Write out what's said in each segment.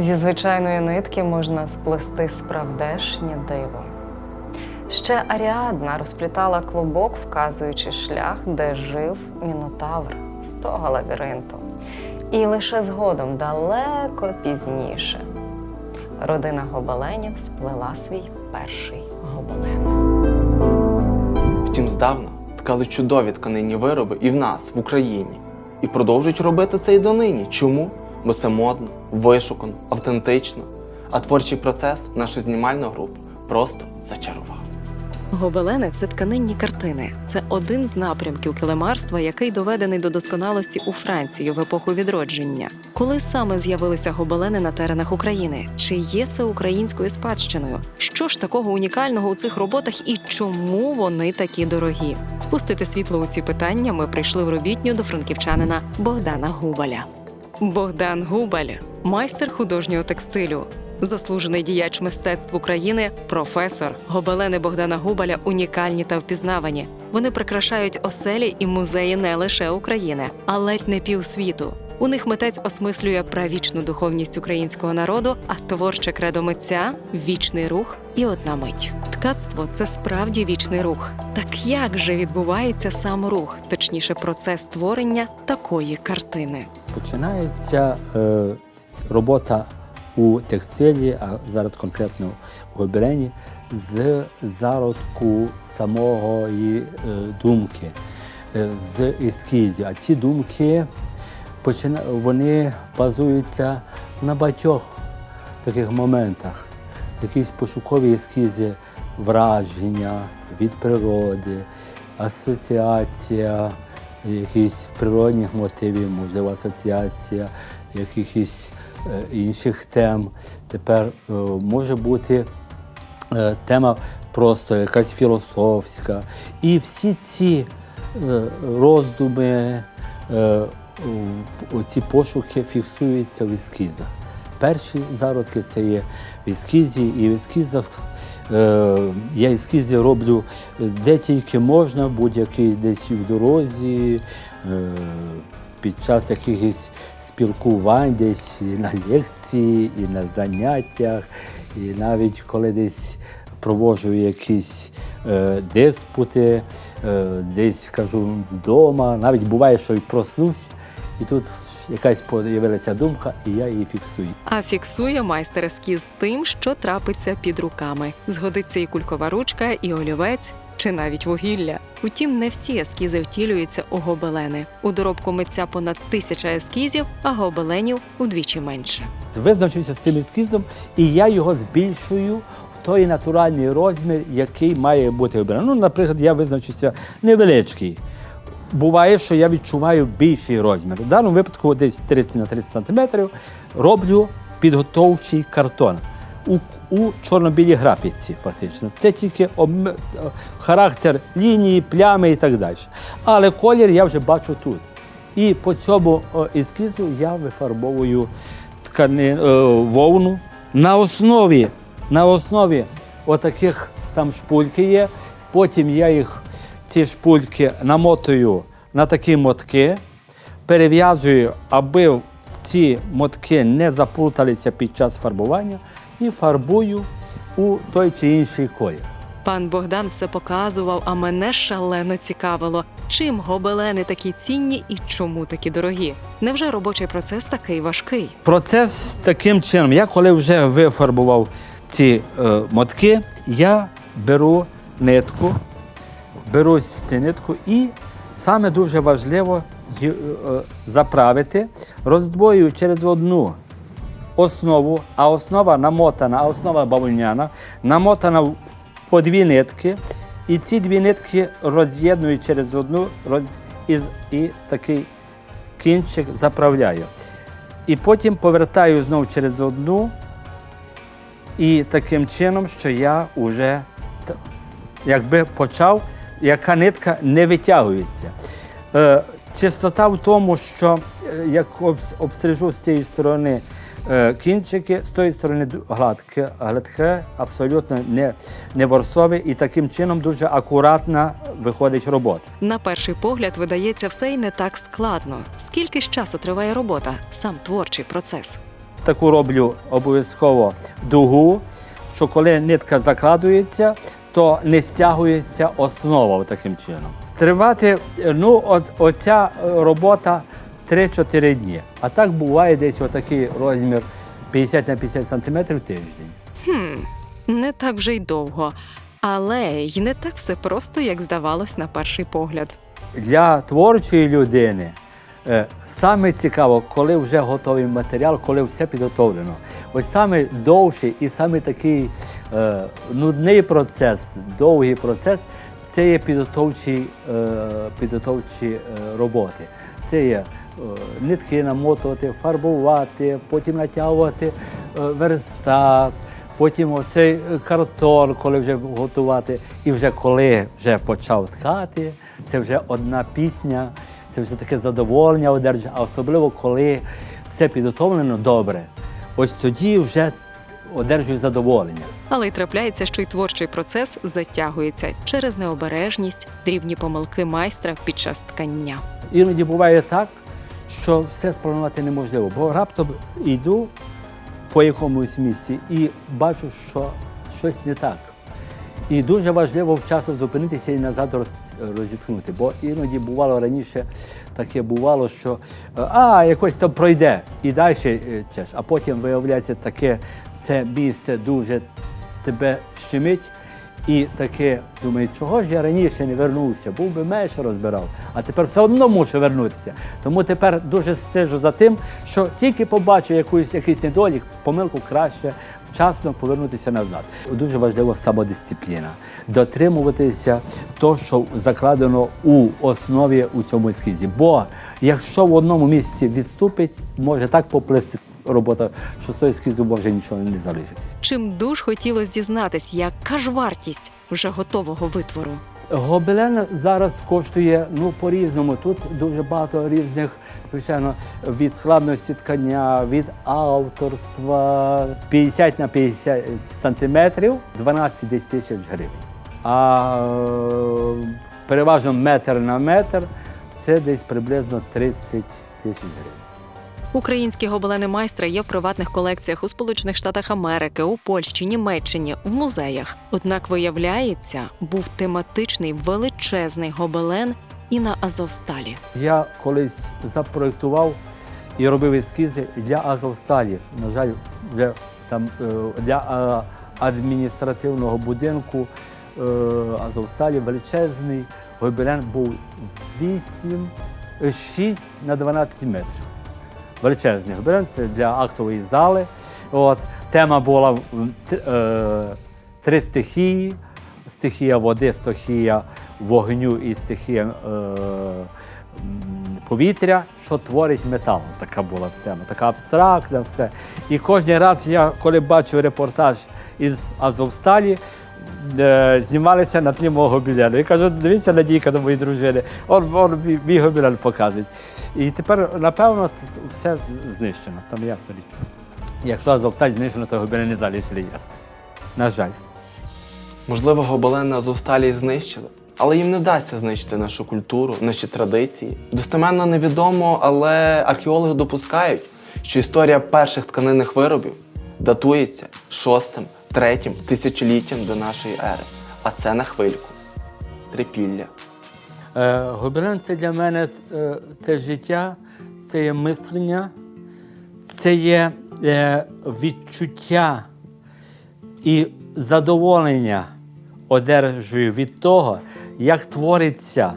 Зі звичайної нитки можна сплести справдешнє диво. Ще Аріадна розплітала клубок, вказуючи шлях, де жив Мінотавр з того лабіринту. І лише згодом, далеко пізніше, родина гобеленів сплела свій перший гобелен. Втім, здавна ткали чудові тканинні вироби і в нас, в Україні. І продовжують робити це і донині. Чому? Бо це модно, вишукано, автентично. А творчий процес нашу знімальну групу просто зачарував. Гобелени це тканинні картини. Це один з напрямків килимарства, який доведений до досконалості у Франції в епоху відродження. Коли саме з'явилися гобелени на теренах України? Чи є це українською спадщиною? Що ж такого унікального у цих роботах і чому вони такі дорогі? Впустити світло у ці питання ми прийшли в робітню до франківчанина Богдана Губаля. Богдан Губаль майстер художнього текстилю, заслужений діяч мистецтв України, професор. Гобелени Богдана Губаля унікальні та впізнавані. Вони прикрашають оселі і музеї не лише України, а ледь не півсвіту. У них митець осмислює правічну духовність українського народу, а творче кредо митця вічний рух і одна мить. Ткацтво це справді вічний рух. Так як же відбувається сам рух, точніше, процес створення такої картини? Починається е, робота у текстилі, а зараз конкретно у гобелені, з зародку самої е, думки, е, з ескізів. А ці думки. Вони базуються на багатьох таких моментах. Якісь пошукові ескізи, враження від природи, асоціація якихось природних мотивів, можливо, асоціація якихось е, інших тем. Тепер е, може бути е, тема просто якась філософська. І всі ці роздуми, ці пошуки фіксуються в ескізах. Перші зародки це є в ескізі, і в ескізах е, я ескізи роблю де тільки можна, будь-який десь в дорозі, е, під час якихось спілкувань, десь і на лекції, і на заняттях, і навіть коли десь проводжу якісь е, диспути, е, десь кажу вдома. Навіть буває, що і проснусь, і тут якась з'явилася думка, і я її фіксую. А фіксує майстер ескіз тим, що трапиться під руками. Згодиться і кулькова ручка, і олівець, чи навіть вугілля. Утім, не всі ескізи втілюються у гобелени. У доробку митця понад тисяча ескізів, а гобеленів удвічі менше. Визначився з цим ескізом, і я його збільшую в той натуральний розмір, який має бути обраний. Ну, наприклад, я визначився невеличкий. Буває, що я відчуваю більший розмір. В даному випадку десь 30 на 30 сантиметрів роблю підготовчий картон у, у чорно-білій графіці, фактично. Це тільки обм- характер лінії, плями і так далі. Але колір я вже бачу тут. І по цьому ескізу я вифарбовую ткани, е, вовну на основі, на основі отаких там шпульки є. Потім я їх, ці шпульки, намотую на такі мотки, перев'язую, аби ці мотки не заплуталися під час фарбування, і фарбую у той чи інший колір. Пан Богдан все показував, а мене шалено цікавило, чим гобелени такі цінні і чому такі дорогі. Невже робочий процес такий важкий? Процес таким чином. Я коли вже вифарбував ці е, мотки, я беру нитку, беру цю нитку і саме дуже важливо е, заправити, роздвоюю через одну основу, а основа намотана, а основа бавовняна, намотана по дві нитки, і ці дві нитки роз'єдную через одну роз, і, і такий кінчик заправляю. І потім повертаю знову через одну, і таким чином, що я вже якби почав, яка нитка не витягується. Е, чистота в тому, що е, як обс- обстрижу з цієї сторони е, кінчики, з тої сторони гладке, гладке, абсолютно не, не ворсове, і таким чином дуже акуратна виходить робота. На перший погляд видається все й не так складно. Скільки ж часу триває робота, сам творчий процес? таку роблю обов'язково дугу, що коли нитка закладується, то не стягується основа таким чином. Тривати, ну, от, оця робота 3-4 дні. А так буває десь отакий розмір 50 на 50 сантиметрів тиждень. Хм, не так вже й довго. Але й не так все просто, як здавалось на перший погляд. Для творчої людини саме цікаво, коли вже готовий матеріал, коли все підготовлено. Ось саме довший і саме такий е, нудний процес, довгий процес це є підготовчі, е, підготовчі е, роботи. Це є е, нитки намотувати, фарбувати, потім натягувати е, верстат, потім оцей е, картон, коли вже готувати. І вже коли вже почав ткати, це вже одна пісня, це вже таке задоволення одержання, а особливо коли все підготовлено добре. Ось тоді вже одержую задоволення. Але й трапляється, що й творчий процес затягується через необережність, дрібні помилки майстра під час ткання. Іноді буває так, що все спланувати неможливо, бо раптом йду по якомусь місці і бачу, що щось не так. І дуже важливо вчасно зупинитися і назад роз- розіткнути. Бо іноді бувало раніше таке бувало, що е, а, якось там пройде і далі чеш. А потім виявляється таке, це місце дуже тебе щемить. І таке думаю, чого ж я раніше не вернувся, був би менше розбирав, а тепер все одно мушу вернутися. Тому тепер дуже стежу за тим, що тільки побачу якусь, якийсь недолік, помилку краще вчасно повернутися назад. Дуже важлива самодисципліна, дотримуватися того, що закладено у основі у цьому ескізі. Бо якщо в одному місці відступить, може так поплисти робота, що з того ескізу може нічого не залишитись. Чим душ хотілося дізнатись, яка ж вартість вже готового витвору. Гобелен зараз коштує ну по-різному. Тут дуже багато різних, звичайно, від складності ткання, від авторства 50 на 50 сантиметрів, 12 десь тисяч гривень. А переважно метр на метр це десь приблизно 30 тисяч гривень. Українські гобелени майстра є в приватних колекціях у Сполучених Штатах Америки, у Польщі, Німеччині, в музеях. Однак виявляється, був тематичний величезний гобелен і на Азовсталі. Я колись запроєктував і робив ескізи для Азовсталі. На жаль, вже там е, для е, адміністративного будинку е, Азовсталі величезний гобелен був 8, е, 6 на 12 метрів. Гобелен, це для актової зали. От, тема була е, три стихії: стихія води, стихія вогню і стихія е, повітря, що творить метал. Така була тема, така абстрактна все. І кожен раз я, коли бачу репортаж із Азовсталі, знімалися на тлі мого гобелену. І кажу, дивіться Надійка до моєї дружини, он, он мій, мій показують. І тепер, напевно, все знищено, там ясна річ. Якщо Азовсталь знищено, то гобелен не залишили ясно. На жаль. Можливо, гобелен на Азовсталі знищили, але їм не вдасться знищити нашу культуру, наші традиції. Достеменно невідомо, але археологи допускають, що історія перших тканинних виробів датується шостим, третім тисячоліттям до нашої ери. А це на хвильку. Трипілля. Е, Гобелен це для мене е, це життя, це є мислення, це є е, відчуття і задоволення одержую від того, як твориться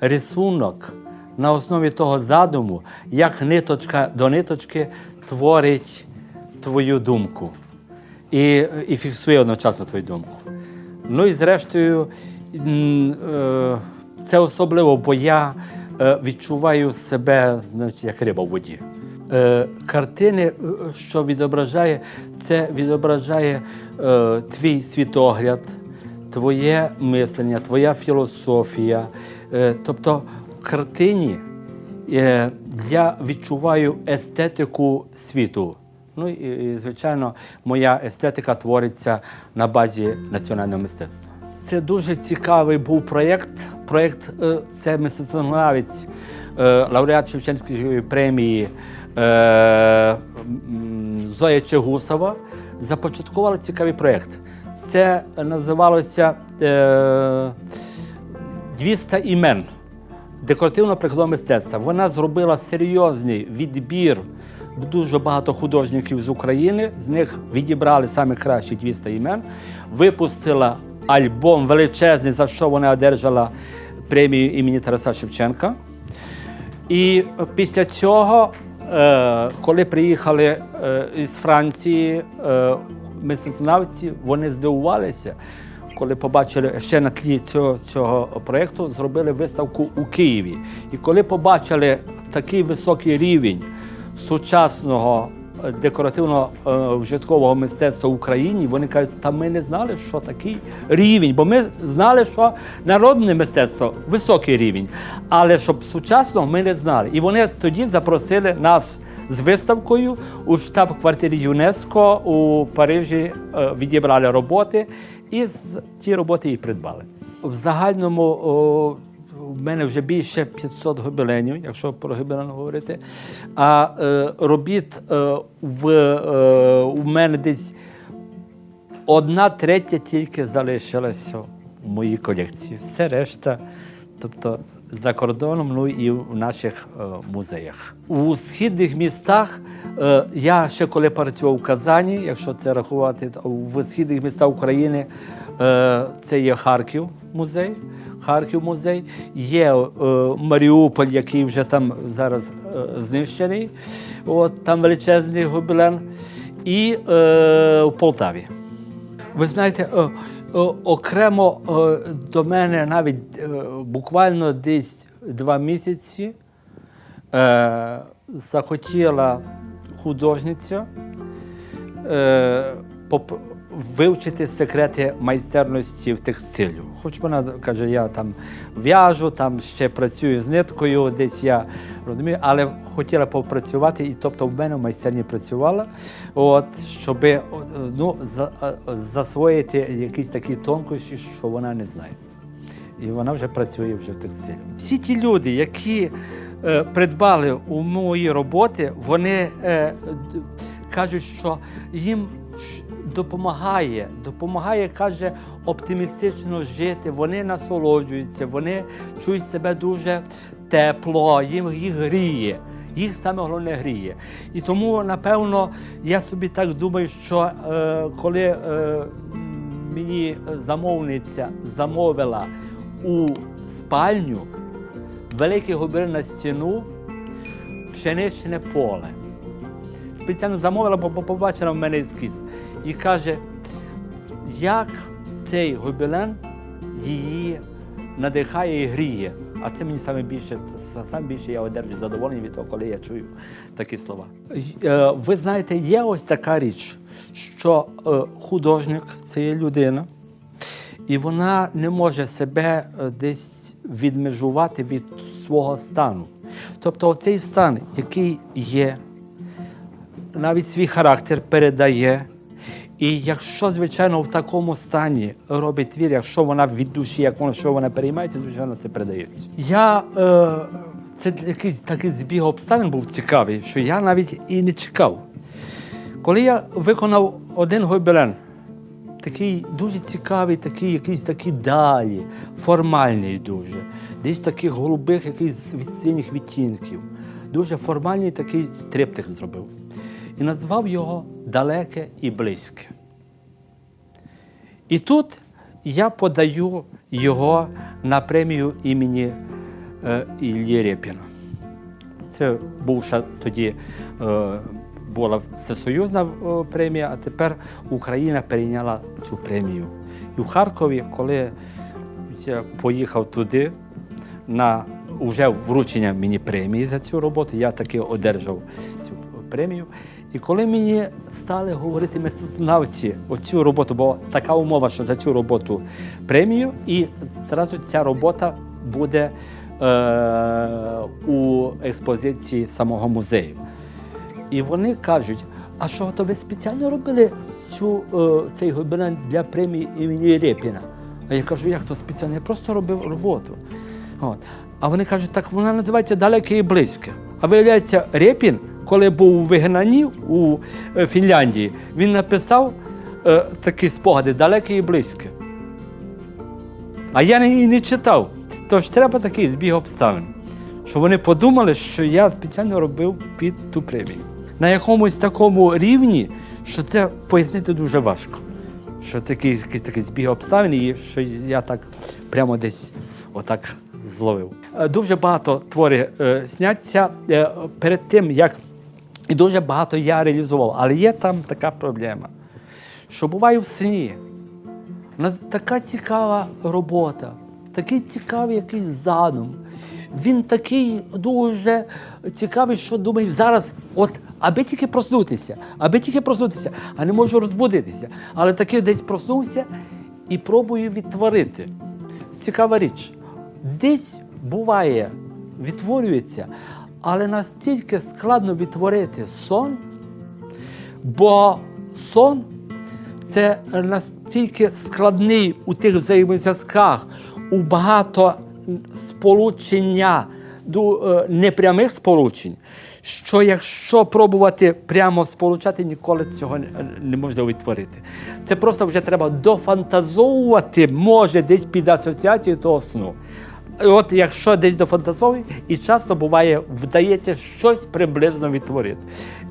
рисунок на основі того задуму, як ниточка до ниточки творить твою думку і, і фіксує одночасно твою думку. Ну і зрештою, е, це особливо, бо я е, відчуваю себе значить, як риба в воді. Е, Картини, що відображає, це відображає твій світогляд, твоє мислення, твоя філософія. Тобто в картині я відчуваю естетику світу. Ну і, звичайно, моя естетика твориться на базі національного мистецтва. Це дуже цікавий був проєкт. Проєкт е, це мистецтвознавець, е, лауреат Шевченської премії е, Зоя Чегусова започаткувала цікавий проєкт. Це називалося е, «200 імен декоративно-прикладного мистецтва. Вона зробила серйозний відбір дуже багато художників з України. З них відібрали саме кращі 200 імен. Випустила альбом величезний, за що вона одержала премію імені Тараса Шевченка. І після цього, е, коли приїхали е, із Франції е, мистецтвознавці, вони здивувалися, коли побачили ще на тлі цього, цього проєкту, зробили виставку у Києві. І коли побачили такий високий рівень сучасного е, декоративного е, мистецтва в Україні, вони кажуть, та ми не знали, що такий рівень, бо ми знали, що народне мистецтво високий рівень, але щоб сучасного ми не знали. І вони тоді запросили нас з виставкою у штаб-квартирі ЮНЕСКО у Парижі, е, відібрали роботи, і ті роботи і придбали. В загальному в мене вже більше 500 гобеленів, якщо про гобелен говорити. А е, робіт е, в, е, у мене десь одна третя тільки залишилася в моїй колекції. Все решта, тобто за кордоном, ну і в наших е, музеях. У східних містах е, я ще коли працював в Казані, якщо це рахувати, то в східних містах України е, це є Харків музей. Харків музей, є е, Маріуполь, який вже там зараз е, знищений. От, там величезний гобелен. І е, в Полтаві. Ви знаєте, е, е, окремо е, до мене навіть е, буквально десь два місяці е, захотіла художниця е, поп- вивчити секрети майстерності в текстилю. Хоч вона каже, я там в'яжу, там ще працюю з ниткою, десь я розумію, але хотіла попрацювати, і тобто в мене в майстерні працювала, от, щоб ну, за, е, засвоїти якісь такі тонкощі, що вона не знає. І вона вже працює вже в текстилі. Всі ті люди, які е, придбали у мої роботи, вони е, кажуть, що їм допомагає, допомагає, каже, оптимістично жити. Вони насолоджуються, вони чують себе дуже тепло, їм їх гріє. Їх саме головне гріє. І тому, напевно, я собі так думаю, що е, коли е, мені замовниця замовила у спальню великий гобелен на стіну пшеничне поле. Спеціально замовила, бо побачила в мене ескіз. І каже, як цей гобелен її надихає і гріє. А це мені саме більше, саме більше я одержу задоволення від того, коли я чую такі слова. Е, Ви знаєте, є ось така річ, що е, художник це є людина, і вона не може себе е, десь відмежувати від свого стану. Тобто цей стан, який є, навіть свій характер передає. І якщо, звичайно, в такому стані робить твір, якщо вона від душі, як вона що вона переймається, звичайно, це передається. Я е, це якийсь такий збіг обставин був цікавий, що я навіть і не чекав. Коли я виконав один гобелен, такий дуже цікавий, такий, якийсь такий далі, формальний дуже, десь таких голубих, якийсь від синіх відтінків. Дуже формальний такий триптих зробив. І назвав його Далеке і близьке. І тут я подаю його на премію імені е, Іллі Рєпіна. Це бувша тоді е, була всесоюзна е, премія, а тепер Україна перейняла цю премію. І в Харкові, коли я поїхав туди на вже вручення мені премії за цю роботу, я таки одержав цю премію. І коли мені стали говорити мистецтвознавці оцю роботу, бо така умова, що за цю роботу премію, і зразу ця робота буде е, у експозиції самого музею. І вони кажуть: а що то ви спеціально робили цю, е, цей гобелен для премії імені Рєпіна? А я кажу, як то спеціально? Я просто робив роботу. От. А вони кажуть, так вона називається далеке і близьке. А виявляється, Рєпін коли був у вигнанні у е, Фінляндії, він написав е, такі спогади далекі і близькі. А я її не читав. Тож треба такий збіг обставин, що вони подумали, що я спеціально робив під ту премію. На якомусь такому рівні, що це пояснити дуже важко. Що такий якийсь такий збіг обставин, і що я так прямо десь отак зловив. Е, Дуже багато творів е, сняться е, перед тим, як і дуже багато я реалізував. Але є там така проблема, що буває в сні. Така цікава робота, такий цікавий якийсь задум. Він такий дуже цікавий, що думаю, зараз, от, аби тільки проснутися, аби тільки проснутися, а не можу розбудитися. Але таки десь проснувся і пробую відтворити. Цікава річ. Десь буває, відтворюється, але настільки складно відтворити сон, бо сон це настільки складний у тих взаємозв'язках, у багато сполучення е, непрямих сполучень, що якщо пробувати прямо сполучати, ніколи цього не- неможливо відтворити. Це просто вже треба дофантазовувати, може, десь під асоціацією того сну. От якщо десь дофантазовує, і часто буває, вдається щось приблизно відтворити.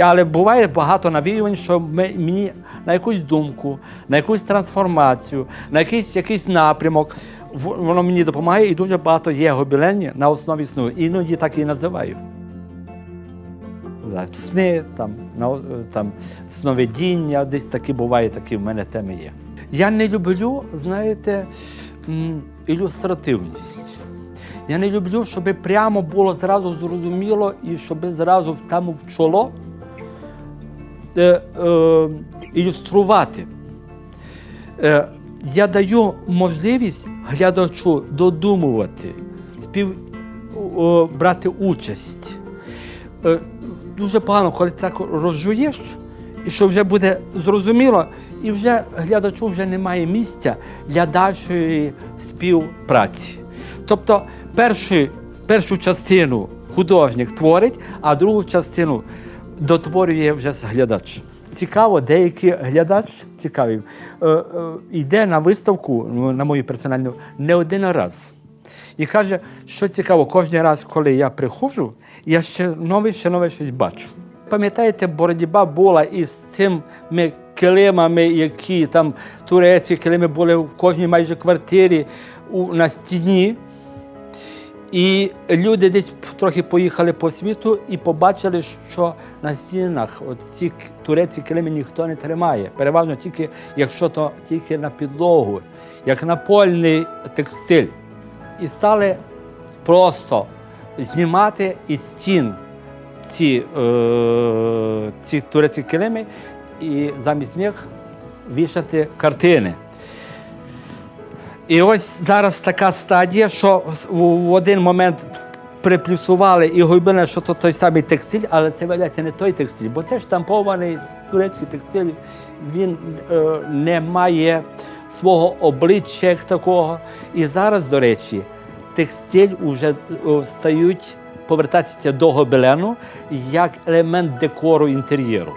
Але буває багато навіювань, що мені на якусь думку, на якусь трансформацію, на якийсь, якийсь напрямок, воно мені допомагає, і дуже багато є гобілені на основі сну. Іноді так і називаю. Сни, там, там, сновидіння, десь такі буває, такі в мене теми є. Я не люблю, знаєте, ілюстративність. Я не люблю, щоб прямо було зразу зрозуміло і щоб зразу там в чоло е, е, ілюструвати. Е, я даю можливість глядачу додумувати, спів, о, брати участь. Е, дуже погано, коли так розжуєш, і що вже буде зрозуміло, і вже глядачу вже немає місця для дальшої співпраці. Тобто першу, першу частину художник творить, а другу частину дотворює вже глядач. Цікаво, деякий глядач цікавий, е, е, йде на виставку, ну, на мою персональну, не один раз. І каже, що цікаво, кожен раз, коли я приходжу, я ще нове, ще нове щось бачу. Пам'ятаєте, боротьба була із цими килимами, які там турецькі килими були в кожній майже квартирі у, на стіні. І люди десь трохи поїхали по світу і побачили, що на стінах от ці турецькі килими ніхто не тримає. Переважно тільки, якщо то тільки на підлогу, як напольний текстиль. І стали просто знімати із стін ці, е, ці турецькі килими і замість них вішати картини. І ось зараз така стадія, що в один момент приплюсували і гойбили, що то той самий текстиль, але це виявляється не той текстиль, бо це штампований турецький текстиль, він е, не має свого обличчя такого. І зараз, до речі, текстиль вже е, стають повертатися до гобелену як елемент декору інтер'єру.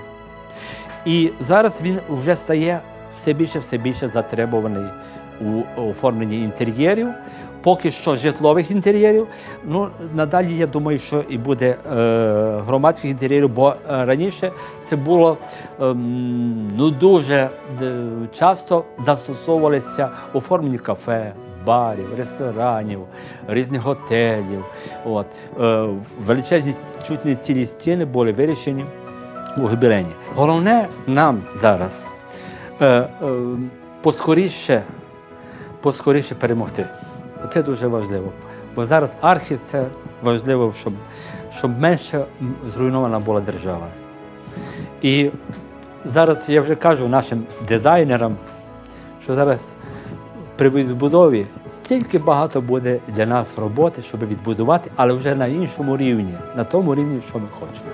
І зараз він вже стає все більше, все більше затребуваний у оформленні інтер'єрів, поки що житлових інтер'єрів. Ну, надалі я думаю, що і буде е, громадських інтер'єрів, бо е, раніше це було ем, ну, дуже е, часто застосовувалися оформлені кафе. Барів, ресторанів, різних готелів. От. Е, величезні чуть не цілі стіни були вирішені у Гобелені. Головне нам зараз е, е, поскоріше, поскоріше перемогти. Це дуже важливо. Бо зараз архі це важливо, щоб, щоб менше зруйнована була держава. І зараз я вже кажу нашим дизайнерам, що зараз при відбудові стільки багато буде для нас роботи, щоб відбудувати, але вже на іншому рівні, на тому рівні, що ми хочемо.